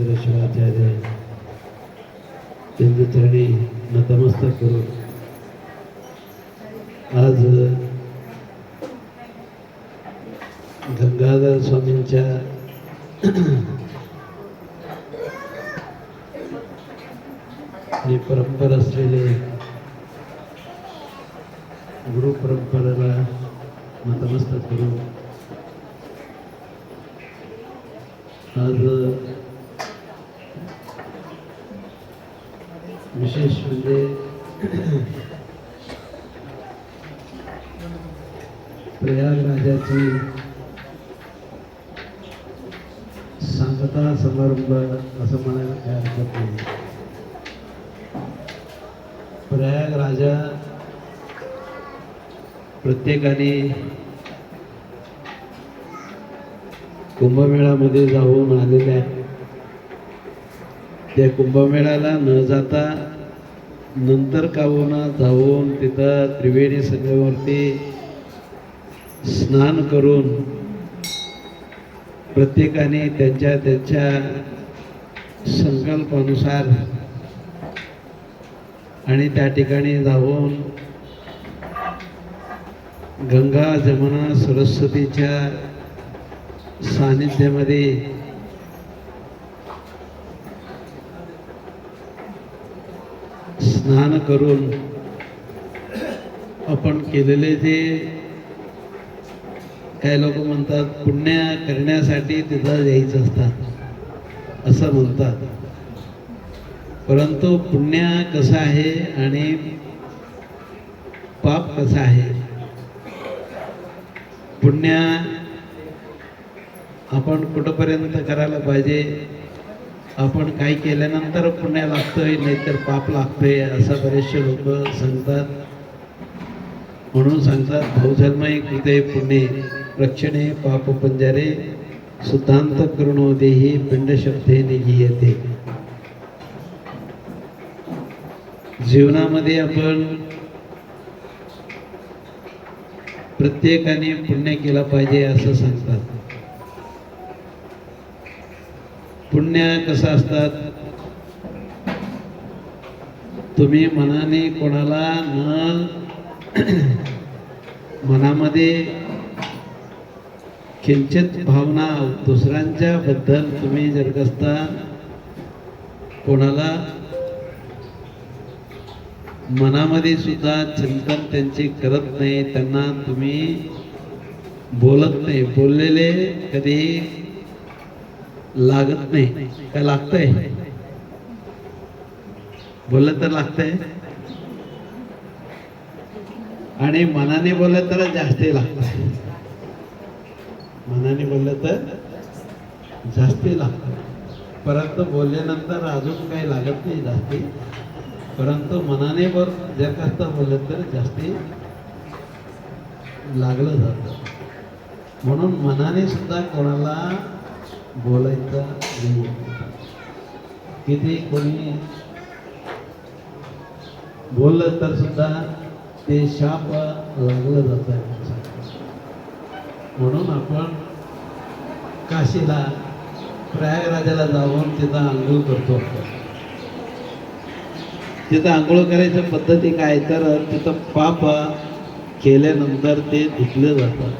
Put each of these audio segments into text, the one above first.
शिवाचार्य त्यांच्या चरणी नतमस्तक करून आज गंगाधर स्वामींच्या परंपरा असलेले गुरु परंपरेला नतमस्तक करून आज विशेष म्हणजे प्रयागराजाची सांगता समारंभ असं म्हणायला काय हरकत नाही. प्रयागराजा प्रत्येकाने कुंभमेळामध्ये जाऊन आलेले आहे त्या कुंभमेळ्याला न जाता नंतर का जाऊन तिथं त्रिवेणी संगमावरती स्नान करून प्रत्येकाने त्यांच्या त्यांच्या संकल्पानुसार आणि त्या ठिकाणी जाऊन गंगा जमुना सरस्वतीच्या सानिध्यामध्ये स्नान करून आपण केलेले जे काही लोक म्हणतात पुण्य करण्यासाठी तिथं यायचं असतात असं म्हणतात. परंतु पुण्य कसं आहे आणि पाप कसं आहे? पुण्य आपण कुठंपर्यंत करायला पाहिजे? आपण काही केल्यानंतर पुण्य लागतोय नाहीतर पाप लागतोय असं बरेचसे लोक सांगतात. म्हणून सांगतात भौजन्मय कृते पुण्य रक्षणे पाप पंजारे सिद्धांत करुणो देही पिंडशब्दे निघियते जीवनामध्ये आपण प्रत्येकाने पुण्य केलं पाहिजे असं सांगतात. पुण्य कसं असतात? तुम्ही मनाने कोणाला न मनामध्ये किंचित भावना दुसऱ्यांच्या बद्दल तुम्ही जर कसता कोणाला मनामध्ये सुद्धा चिंतन त्यांचे करत नाही त्यांना तुम्ही बोलत नाही. बोललेले कधी लागत नाही. काय लागतंय? बोललं तर लागतंय. आणि मनाने बोललं तर जास्ती लागत मनाने बोललं तर जास्ती लागतं परंतु बोलल्यानंतर अजून काही लागत नाही जास्ती. परंतु मनाने बोल जर करता बोललं तर जास्ती लागलं जातं. म्हणून मनाने सुद्धा कोणाला बोलायचं किती कोणी बोललं तर सुद्धा ते शाप लागलं जात म्हणून आपण काशीला प्रयागराजाला जाऊन तिथं आंघोळ करतो आपण. तिथं आंघोळ करायच्या पद्धती काय? तर तिथं पाप केल्यानंतर ते धुतले जातात.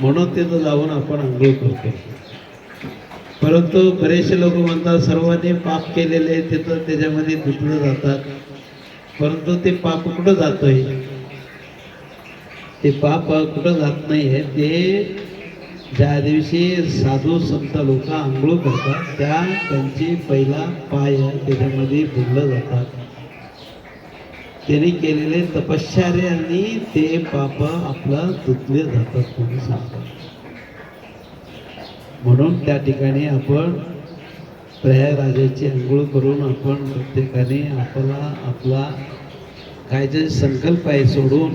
म्हणून तिथं जाऊन आपण आंघोळ करतो. परंतु बरेचसे लोक म्हणतात सर्वांनी पाप केलेले तिथं त्याच्यामध्ये धुतलं जातात. परंतु ते पाप कुठं जातोय? ते पाप कुठं जात नाही आहे ते ज्या दिवशी साधू संत लोक आंघोळ करतात त्या त्यांची पहिला पाय त्याच्यामध्ये बुडलं जातात. त्यांनी केलेले तपश्चर्याने ते पाप आपलं धुतले जातात म्हणून सांगतात. म्हणून त्या ठिकाणी आपण प्रयागराजाची आंघोळ करून आपण प्रत्येकाने आपला आपला काय जे संकल्प आहे सोडून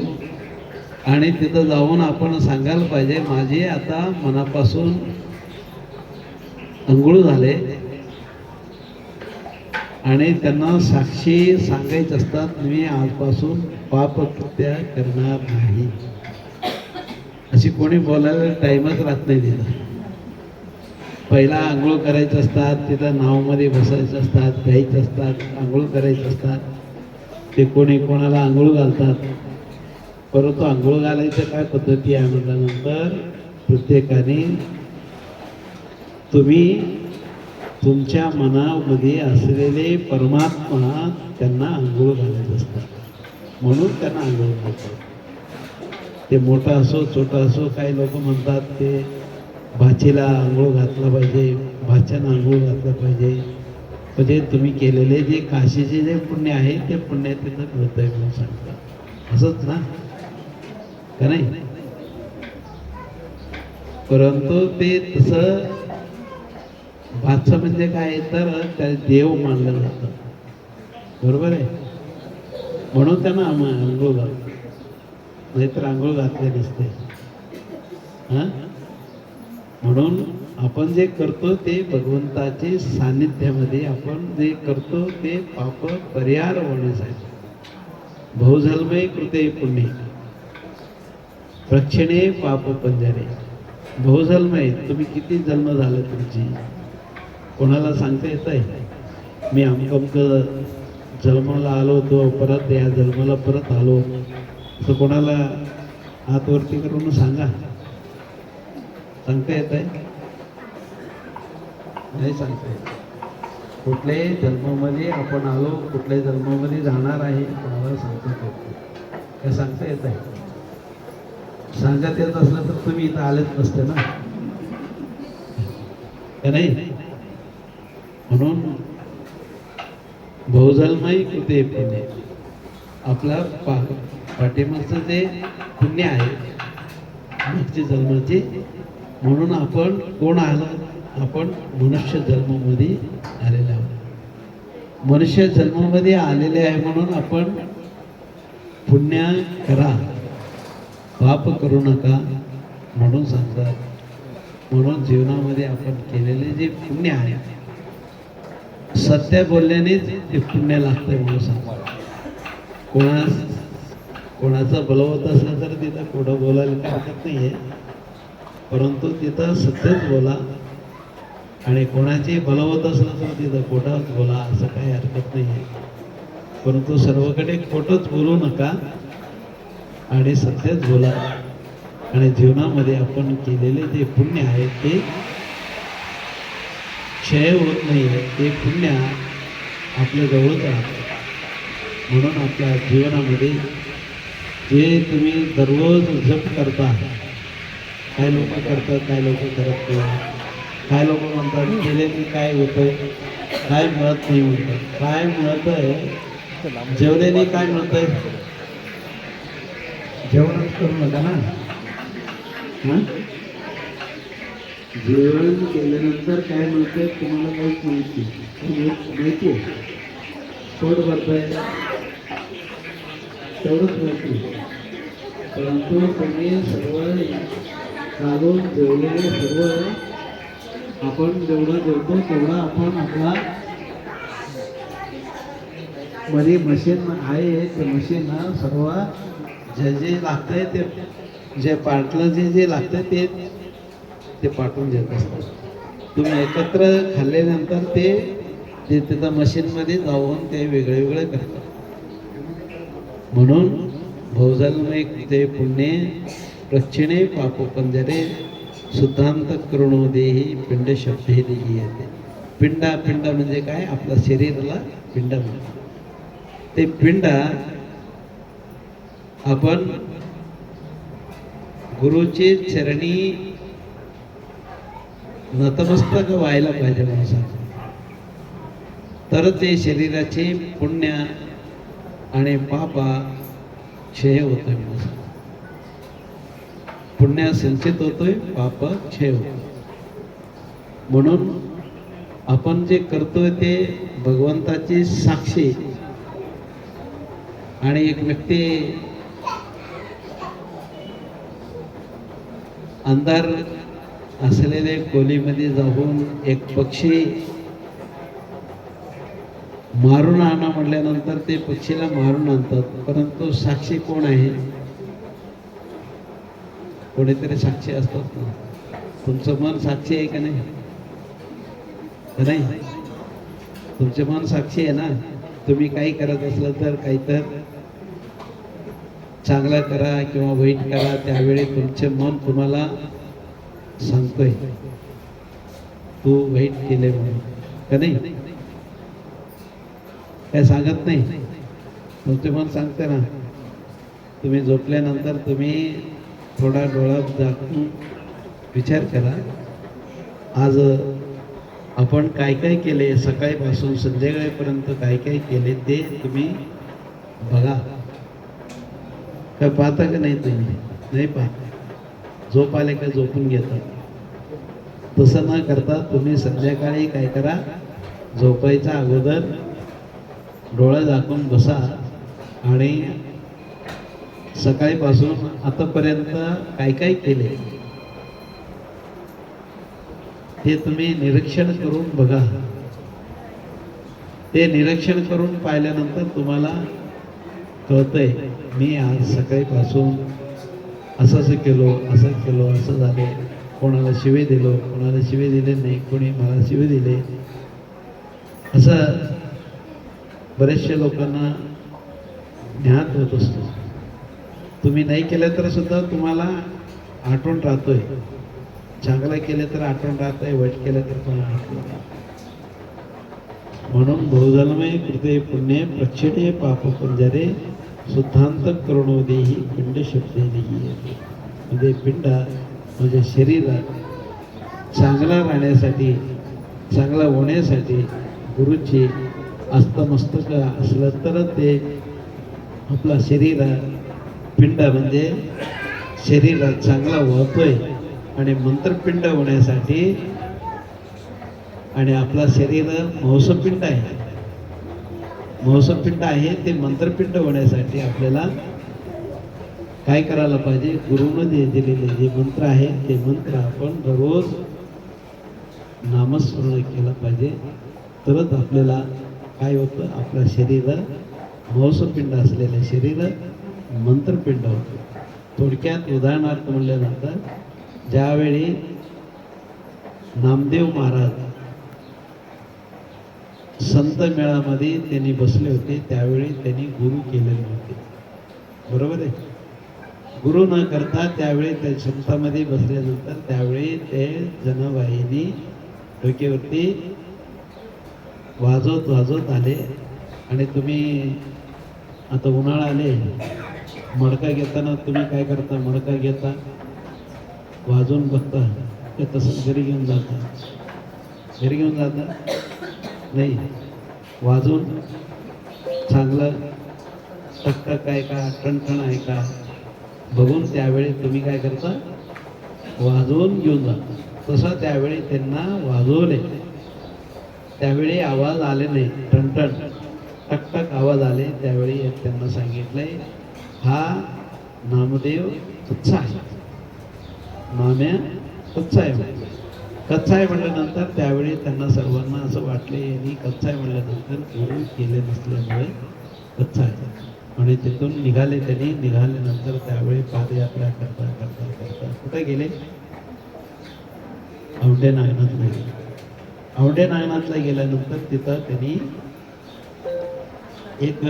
आणि तिथं जाऊन आपण सांगायला पाहिजे माझे आता मनापासून अंघोळ झाले. आणि त्यांना साक्षी सांगायचं असतात मी आजपासून पापकृत्या करणार नाही. अशी कोणी बोलायला टाईमच राहत नाही तिथं. पहिला आंघोळ करायचं असतात तिथं नावमध्ये बसायचं असतात प्यायचं असतात आंघोळ करायचं असतात. ते कोणी कोणाला आंघोळ घालतात. परंतु आंघोळ घालायचं काय पद्धती आहे म्हटल्यानंतर प्रत्येकाने तुम्ही तुमच्या मनामध्ये असलेले परमात्मा त्यांना आंघोळ घालायचं असतात. म्हणून त्यांना आंघोळ घालतात. ते मोठा असो छोटा असो काही लोक म्हणतात ते भाचीला आंघोळ घातला पाहिजे भाच्यानं आंघोळ घातलं पाहिजे. म्हणजे तुम्ही केलेले जे काशीचे जे पुण्य आहे ते पुण्य तिथं मिळत आहे म्हणून सांगतात. असंच ना? का नाही? परंतु ते तसं भातचं म्हणजे काय? तर त्या देव मानलं जातं. बरोबर आहे? म्हणून त्यांना आम- आंघोळ घालतो नाहीतर आंघोळ घातले नसते. हां? म्हणून आपण जे करतो ते भगवंताचे सान्निध्यामध्ये आपण जे करतो ते पाप परिहार होण्यासाठी. बहुजन्मे कृते पुण्य. प्रक्षणे पाप पंजरे. बहुजन्म आहे तुम्ही किती जन्म झाले तुमची? कोणाला सांगता येत आहे? मी अमक अमकं जन्माला आलो होतो परत या जन्माला परत आलो तर कोणाला हातवरती करून सांगा? सांगता येत आहे? नाही सांगता येत. कुठल्याही जन्मामध्ये आपण आलो कुठल्याही जन्मामध्ये जाणार आहे कोणाला सांगता येत काय सांगता येत आहे? सांगत येत असलं तर तुम्ही इथं आलेच नसते ना. नाही? म्हणून बहुजन्मही कुठे पुण्य? आपला पा पाठीमागचं जे पुण्य आहे मागच्या जन्माचे म्हणून आपण कोण आला? आपण मनुष्य जन्मामध्ये आलेले आहोत. मनुष्य जन्मामध्ये आलेले आहे म्हणून आपण पुण्य करा. पाप करू नका म्हणून सांगतात. म्हणून जीवनामध्ये आपण केलेले जे पुण्य आहे सत्य बोलल्यानेच ते पुण्य लागतं म्हणून सांगतात. कोणा कोणाचं बलवत असलं तर तिथं कुठं बोलायला काय हरकत नाही आहे परंतु तिथं सत्यच बोला. आणि कोणाची बलवत असलं तर तिथं खोटाच बोला असं काही हरकत नाही आहे परंतु सर्वकडे खोटंच बोलू नका आणि सत्यच बोला. आणि जीवनामध्ये आपण केलेले जे पुण्य आहे ते क्षय होत नाही आहे ते पुण्य आपल्या जवळच राहतं. म्हणून आपल्या जीवनामध्ये जे तुम्ही दररोज जप करता काय लोक करतात काय लोक करत नाही. काय लोक म्हणतात केल्याने काय होतंय काय मिळत नाही म्हणतात. काय मिळत आहे जेवल्याने काय मिळत आहे जेवणच करू नका ना. हां? जेवण केल्यानंतर काय मिळतंय तुम्हाला काहीच माहिती माहिती आहे. पोट आहे तेवढंच माहिती परंतु तुम्ही सर्व काढून जेवलेले सर्व आपण जेवढं जेवतो तेवढं आपण आपला मध्ये मशीन आहे ते मशीन सर्व जे जे लागतंय ते जे पाटलं जे जे लागतंय ते ते पाठवून देत असतात. तुम्ही एकत्र खाल्ल्यानंतर ते ते तिथं मशीनमध्ये जाऊन ते वेगळे वेगळे करतात. म्हणून भोजनमय ते पुण्य प्रच्छिणे पापोपंजरे सुद्धांत करुणो देही पिंड शब्द हे येते पिंडा पिंड म्हणजे काय? आपल्या शरीराला पिंड म्हणतात। ते पिंड आपण गुरुचे चरणी नतमस्तक व्हायला पाहिजे म्हणून तर ते शरीराचे पुण्य आणि पापा क्षय होतं म्हणून पुण्य संचित होतोय पाप क्षय होतो म्हणून आपण जे करतोय ते भगवंताची साक्षी. आणि एक व्यक्ती अंधार असलेले कोलीमध्ये जाऊन एक पक्षी मारून आणा म्हटल्यानंतर ते पक्षीला मारून आणतात परंतु साक्षी कोण आहे? कोणीतरी साक्षी असतात ना तुमचं मन साक्षी आहे का नाही? तुमचं नाही? तुमचे मन साक्षी आहे ना? तुम्ही काही करत असलं तर काही तर चांगलं करा किंवा वाईट करा त्यावेळी तुमचे मन तुम्हाला सांगतोय. तू वाईट केले म्हणून. का नाही? काय सांगत नाही? तुमचे मन सांगते ना. तुम्ही झोपल्यानंतर तुम्ही थोडा डोळा दाखवून विचार करा. आज आपण काय काय केले? सकाळीपासून संध्याकाळपर्यंत काय काय केले ते तुम्ही बघा. काय पाहता का नाही तुम्ही? नाही पाहता. झोप आले का झोपून घेतात तसं न करता तुम्ही संध्याकाळी काय करा? झोपायच्या अगोदर डोळा दाखवून बसा आणि सकाळीपासून आतापर्यंत काय काय केले? ते तुम्ही निरीक्षण करून बघा. ते निरीक्षण करून पाहिल्यानंतर तुम्हाला कळतंय मी आज सकाळीपासून असं असं केलो असं केलो असं झाले. कोणाला शिवे दिलो कोणाला शिवे दिले नाही कोणी मला शिवे दिले. असं बरेचशा लोकांना ज्ञात होत असतो. तुम्ही नाही केलं तर सुद्धा तुम्हाला आठवण राहतोय. चांगलं केलं तर आठवण राहतंय वाईट केलं तर तुम्हाला आठवण म्हणून बहुजन्मे कृते पुण्य प्रचिडे पाप पंजरे शुद्धांत करुणोदेही पिंड शब्देही म्हणजे पिंड म्हणजे शरीर चांगला राहण्यासाठी चांगला होण्यासाठी गुरुची अस्तमस्तक असलं तर ते आपला शरीर पिंड म्हणजे शरीर चांगला होतोय आणि मंत्रपिंड होण्यासाठी आणि आपला शरीर महसपिंड आहे. महसपिंड आहे ते मंत्रपिंड होण्यासाठी आपल्याला काय करायला पाहिजे? गुरुनं जे दिलेले जे मंत्र आहेत ते मंत्र आपण दररोज नामस्मरण केलं पाहिजे. तरच आपल्याला काय होतं? आपलं शरीर महसपिंड असलेलं शरीर मंत्रपिंड होतं. थोडक्यात उदाहरणार्थ म्हणल्यानंतर ज्यावेळी नामदेव महाराज संत मेळामध्ये त्यांनी बसले होते त्यावेळी त्यांनी गुरु केलेले होते बरोबर आहे? गुरु न करता त्यावेळी त्या संतामध्ये बसल्यानंतर त्यावेळी ते जनवाहिनी डोक्यावरती वाजवत वाजवत आले. आणि तुम्ही आता उन्हाळा आले. मडका घेताना तुम्ही काय करता? मडका घेता वाजवून बघता ते तसं घरी घेऊन जाता. घरी घेऊन जाता? नाही. वाजून चांगलं टकटक आहे का? टणटण आहे का? बघून त्यावेळी तुम्ही काय करता? वाजवून घेऊन जाता. तसं त्यावेळी त्यांना वाजवले. त्यावेळी आवाज आले नाही. टणटण टकटक आवाज आले. त्यावेळी त्यांना सांगितलंय हा नामदेव कच्चा आहे. नाम्या कच्चा आहे म्हणजे कच्चा आहे म्हटल्यानंतर त्यावेळी त्यांना सर्वांना असं वाटले यांनी कच्चा आहे म्हटल्यानंतर गुरु केले नसल्यामुळे कच्चा आहे. आणि तिथून निघाले त्यांनी. निघाल्यानंतर त्यावेळी पादयात्रा करता करता करता. कुठे गेले? आवडे नागनाथला गेले. आवडे नायनातला गेल्यानंतर तिथं त्यांनी एक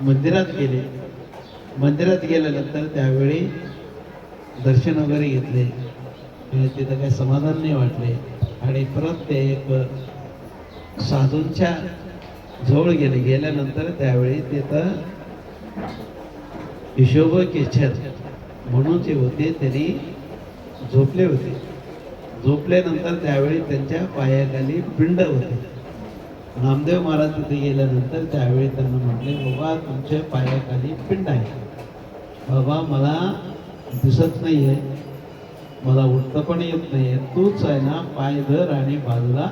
मंदिरात गेले. मंदिरात गेल्यानंतर त्यावेळी दर्शन वगैरे घेतले. आणि तिथं काही समाधान नाही वाटले. आणि परत ते एक साधूंच्या जवळ गेले. गेल्यानंतर त्यावेळी तिथं हिशोब केचर म्हणून जे होते त्यांनी झोपले होते. झोपल्यानंतर त्यावेळी त्यांच्या पायाखाली पिंड होते. नामदेव महाराज तिथे गेल्यानंतर त्यावेळी त्यांना म्हटले बाबा तुमच्या पायाखाली पिंड आहे. बाबा मला दिसत नाही आहे मला उठतं पण येत नाही आहे तूच आहे ना पाय धर आणि बाजूला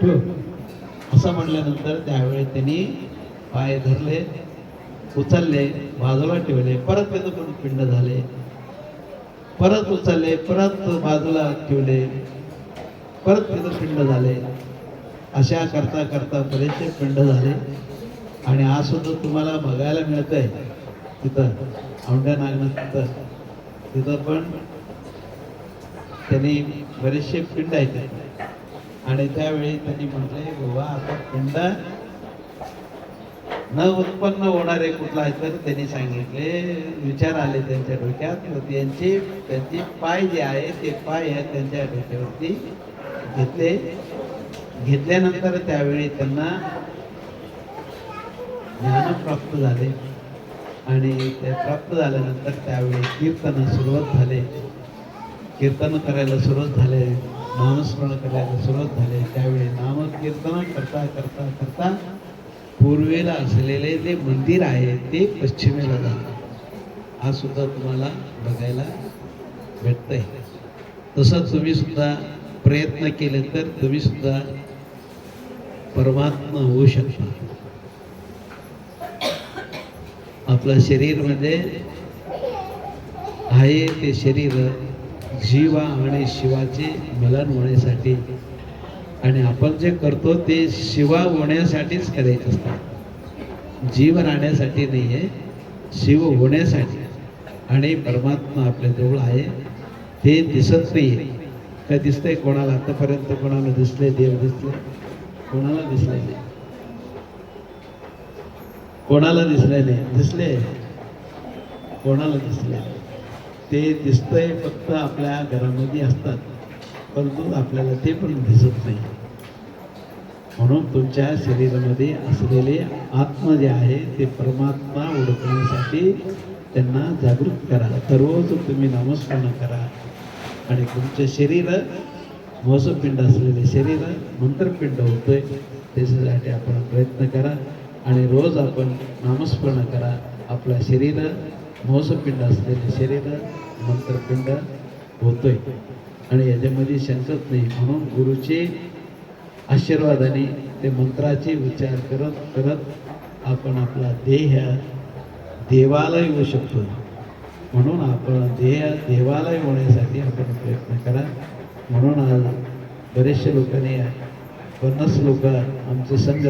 ठेव. असं म्हटल्यानंतर त्यावेळी त्यांनी पाय धरले उचलले बाजूला ठेवले. परत तिथं पण पिंड झाले. परत उचलले परत बाजूला ठेवले. परत तिथं पिंड झाले. अशा करता करता बरेचसे पिंड झाले. आणि आज सुद्धा तुम्हाला बघायला मिळतंय. तिथं औंढ्या नागनाथ तिथं. तिथं पण त्यांनी बरेचसे पिंड आहेत आणि त्यावेळी त्यांनी म्हटले बाबा आता पिंड न उत्पन्न होणारे कुठला आहे तर त्यांनी सांगितले विचार आले त्यांच्या डोक्यात. त्यांचे त्यांचे पाय जे आहे ते पाय आहेत त्यांच्या डोक्यावरती घेतले. घेतल्यानंतर त्यावेळी त्यांना ज्ञान प्राप्त झाले. आणि ते प्राप्त झाल्यानंतर त्यावेळी कीर्तन सुरुवात झाले. कीर्तन करायला सुरुवात झाले नामस्मरण करायला सुरुवात झाले. त्यावेळी नामकीर्तन करता करता करता पूर्वेला असलेले जे मंदिर आहे ते पश्चिमेला जातं. हा सुद्धा तुम्हाला बघायला भेटतंय. तसं तुम्ही सुद्धा प्रयत्न केले तर तुम्ही सुद्धा परमात्मा होऊ शकता. आपलं शरीर म्हणजे आहे ते शरीर जीवा आणि शिवाचे मिलन होण्यासाठी. आणि आपण जे करतो ते शिवा होण्यासाठीच करायचं असतं जीव राहण्यासाठी नाही आहे शिव होण्यासाठी. आणि परमात्मा आपल्या जवळ आहे ते दिसत नाही का दिसतंय कोणाला? आतापर्यंत कोणाला दिसले देव दिसले? कोणाला दिसले नाही. कोणाला दिसले नाही. दिसले. कोणाला दिसले. ते दिसतंय फक्त आपल्या घरामध्ये असतात. परंतु आपल्याला ते पण दिसत नाही. म्हणून तुमच्या शरीरामध्ये असलेले आत्मा जे आहे ते परमात्मा ओळखण्यासाठी त्यांना जागृत करा. दररोज तुम्ही नामस्मरण करा. आणि तुमचे शरीर मोसपिंड असलेले शरीर मंत्रपिंड होतोय त्याच्यासाठी आपण प्रयत्न करा. आणि रोज आपण नामस्मरण करा. आपलं शरीर मोसपिंड असलेले शरीर मंत्रपिंड होतोय. आणि याच्यामध्ये शंकत नाही. म्हणून गुरुचे आशीर्वादाने ते मंत्राचे विचार करत करत आपण आपला देह देवाला होऊ शकतो. म्हणून आपण देह देवाला होण्यासाठी आपण प्रयत्न करा. म्हणून आज बरेचसे लोकांनी पन्नास लोक आमचे संघ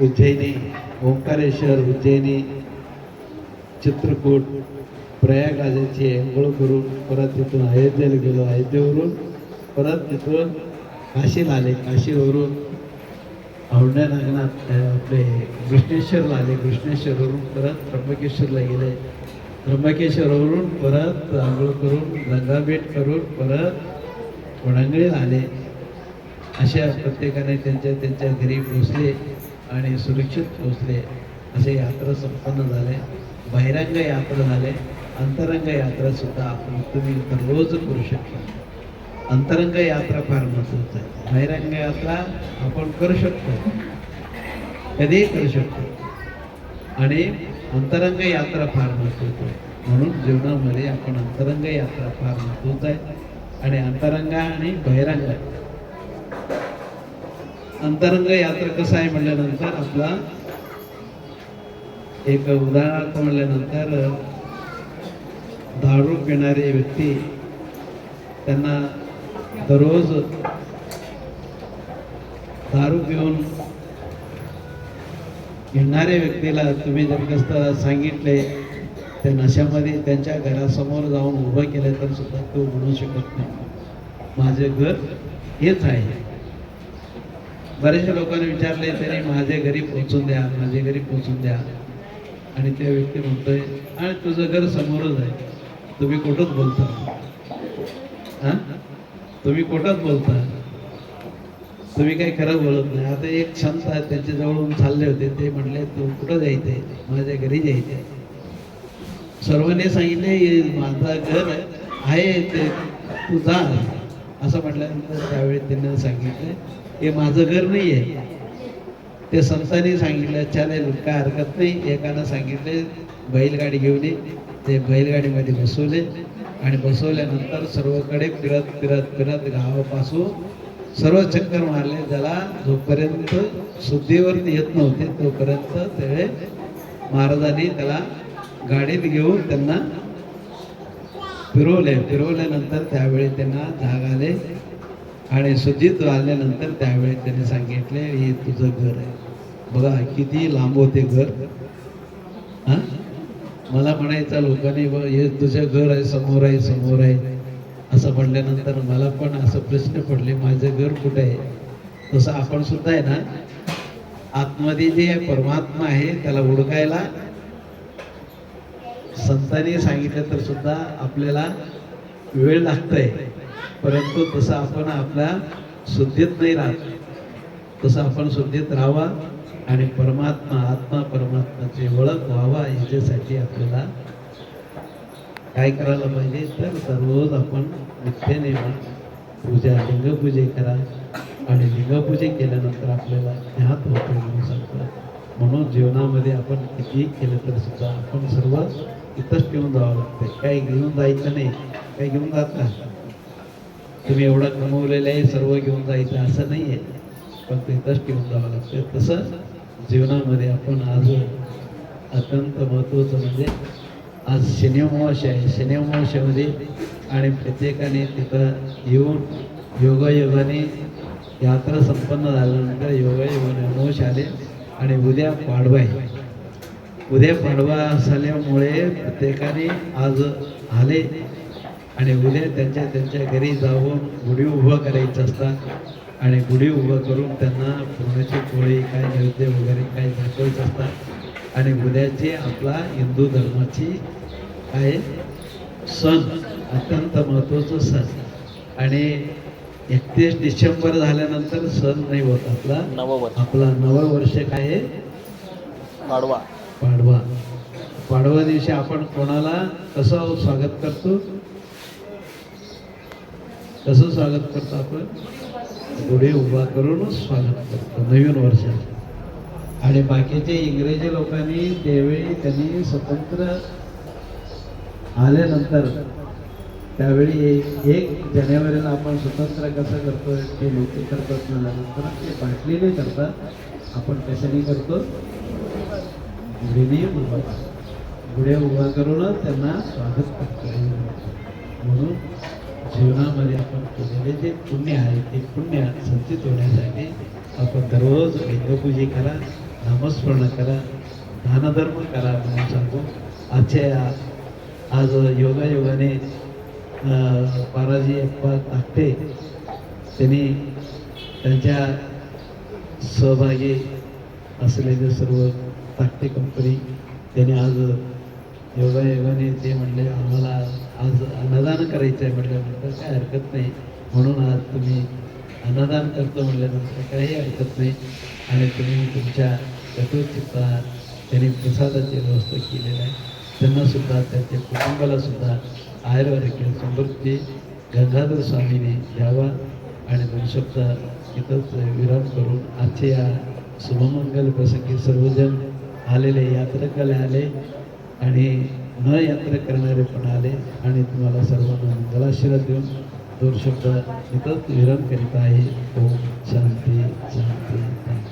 उज्जैनी ओंकारेश्वर उज्जैनी चित्रकूट प्रयागराजाची अंघोळ करून परत तिथून अयोध्येला गेलो. अयोध्येवरून परत तिथून काशीला आले. काशीवरून औंढ्या नागनाथ आपले कृष्णेश्वरला आले. कृष्णेश्वरवरून परत त्र्यंबकेश्वरला गेले. त्र्यंबकेश्वरवरून परत आंघोळ करून गंगाभेट करून परत वडंगळीला आले. अशा प्रत्येकाने त्यांच्या त्यांच्या घरी पोचले. आणि सुरक्षित पोचले असे यात्रा संपन्न झाले. बहिरंग यात्रा झाले. अंतरंग यात्रा सुद्धा आपण तुम्ही दररोज करू शकता. अंतरंग यात्रा फार महत्वाचं आहे. बहिरंग यात्रा आपण करू शकतो. कधीही करू शकतो. आणि अंतरंग यात्रा फार महत्वाचं आहे. म्हणून जीवनामध्ये आपण अंतरंग यात्रा फार महत्वाचं आहे. आणि अंतरंग आणि बहिरंग अंतरंग यात्रा कसं आहे म्हटल्यानंतर आपला एक उदाहरणार्थ म्हटल्यानंतर दारू पिणारे व्यक्ती त्यांना दररोज दारू पिऊन येणाऱ्या व्यक्तीला तुम्ही जर कसं सांगितले त्या नशामध्ये त्यांच्या घरासमोर जाऊन उभं केलं तर सुद्धा तो म्हणू शकत नाही. माझे घर हेच आहे. बरेचशा लोकांनी विचारले तरी माझ्या घरी पोचून द्या माझ्या घरी पोचून द्या. आणि त्या व्यक्ती म्हणतोय आणि तुझं घर समोरच आहे. तुम्ही कुठंच बोलता हा? तुम्ही कुठंच बोलता तुम्ही काही खरं बोलत नाही. आता एक संत आहे त्यांच्या जवळून चालले होते. ते म्हणले तू कुठं जायचंय? माझ्या घरी जायचंय. सर्वांनी सांगितले माझा माझं घर आहे ते तू जा. असं म्हटल्यानंतर त्यावेळी त्यांनी सांगितले हे माझं घर नाही आहे ते संतांनी सांगितलं चालेल काय हरकत नाही. एकानं सांगितले बैलगाडी घेऊन ये. ते बैलगाडीमध्ये बसवले आणि बसवल्यानंतर सर्वकडे फिरत फिरत फिरत गावापासून सर्व चक्कर मारले. त्याला जोपर्यंत शुद्धीवरती येत नव्हते तोपर्यंत ते महाराजांनी त्याला गाडीत घेऊन त्यांना फिरवले. फिरवल्यानंतर त्यावेळी त्यांना जाग आले. आणि शुद्धीत आल्यानंतर त्यावेळी त्यांनी सांगितले हे तुझं घर आहे. बघा किती लांब होते घर. हां? मला म्हणायचं लोकांनी हे तुझं घर आहे समोर आहे समोर आहे. असं म्हणल्यानंतर मला पण असं प्रश्न पडले माझं घर कुठं आहे? तसं आपण सुद्धा आहे ना आतमध्ये जे परमात्मा आहे त्याला ओळखायला संतांनी सांगितलं तर सुद्धा आपल्याला वेळ लागतंय. परंतु तसं आपण आपल्या शुद्धीत नाही राहत. तसं आपण शुद्धीत राहावा आणि परमात्मा आत्मा परमात्माची ओळख व्हावा याच्यासाठी आपल्याला काय करायला पाहिजे? तर दररोज आपण नित्यनेम पूजा लिंगपूजे करा. आणि लिंगपूजे केल्यानंतर आपल्याला ज्ञात होतो म्हणून सांगतात. म्हणून जीवनामध्ये आपण कितीही केलं तर सुद्धा आपण सर्व इथंच ठेवून जावं लागतं काही घेऊन जायचं नाही. काही घेऊन जात. नाही तुम्ही एवढं कमवलेलं आहे सर्व घेऊन जायचं असं नाही आहे पण ते इथंच ठेवून जावं लागतं. तसं जीवनामध्ये आपण आज अत्यंत महत्त्वाचं म्हणजे आज शनिअमावस्या आहे. शनिअमावस्यामध्ये आणि प्रत्येकाने तिथं येऊन योगायोगाने यात्रा संपन्न झाल्यानंतर योगायोगाने अमावश आले आणि उद्या पाडवा आहे. उद्या पाडवा असल्यामुळे प्रत्येकाने आज आले. आणि उद्या त्यांच्या त्यांच्या घरी जाऊन गुढी उभं करायचं असतात. आणि गुढी उभं करून त्यांना पुरणाची पोळी काय नैवेद्य वगैरे काय दाखवायचं असतात. आणि उद्याची आपला हिंदू धर्माची काय? सण अत्यंत महत्त्वाचं सण. आणि एकतीस डिसेंबर झाल्यानंतर सण नाही होत आपला. आपला नवं वर्ष काय आहे? पाडवा. पाडवा. पाडवा दिवशी आपण कोणाला कसं स्वागत करतो? कसं स्वागत करतो आपण. पुढे उभा करूनच स्वागत करतो. नवीन वर्षाचं आणि बाकीचे इंग्रजी लोकांनी त्यावेळी त्यांनी स्वतंत्र आल्यानंतर त्यावेळी एक जानेवारीला आपण स्वतंत्र कसं करतो ते लोक करतात म्हणाल्यानंतर ते बाटलीने करतात. आपण कशाने करतो? गुढीने उभा गुढ्या उभा करूनच त्यांना स्वागत करतो म्हणून जीवनामध्ये आपण केलेले जे पुण्य आहे ते पुण्य संचित होण्यासाठी आपण दररोज लिंगपूजे करा नामस्मरण करा दानधर्म करा म्हणून सांगतो. आजच्या या- आज योगायोगाने बालाजी अप्पा ताकटे त्यांनी त्यांच्या सहभागी असलेले सर्व ताकटे कंपनी त्यांनी आज योगायोगाने ते म्हणले आम्हाला आज अन्नदान करायचं आहे म्हटल्यानंतर काय हरकत नाही. म्हणून आज तुम्ही अन्नदान करतो म्हटल्यानंतर काही हरकत नाही. आणि तुम्ही तुमच्या यथोचित्ता त्यांनी प्रसादाची व्यवस्था केलेली आहे. त्यांनासुद्धा त्यांच्या कुटुंबालासुद्धा आयुर्वेदिक समृद्धी गंगाधर स्वामीने द्यावा. आणि दोन शब्द इथंच विराम करून आजच्या या शुभमंगल प्रसंगी सर्वजण आलेले यात्रकाला आले. आणि न यात्रा करणारे पण आले आणि तुम्हाला सर्वांना मंगलाशीर्वाद देऊन दोन शब्द इथंच विराम करीत आहे. ओम शांती शांती.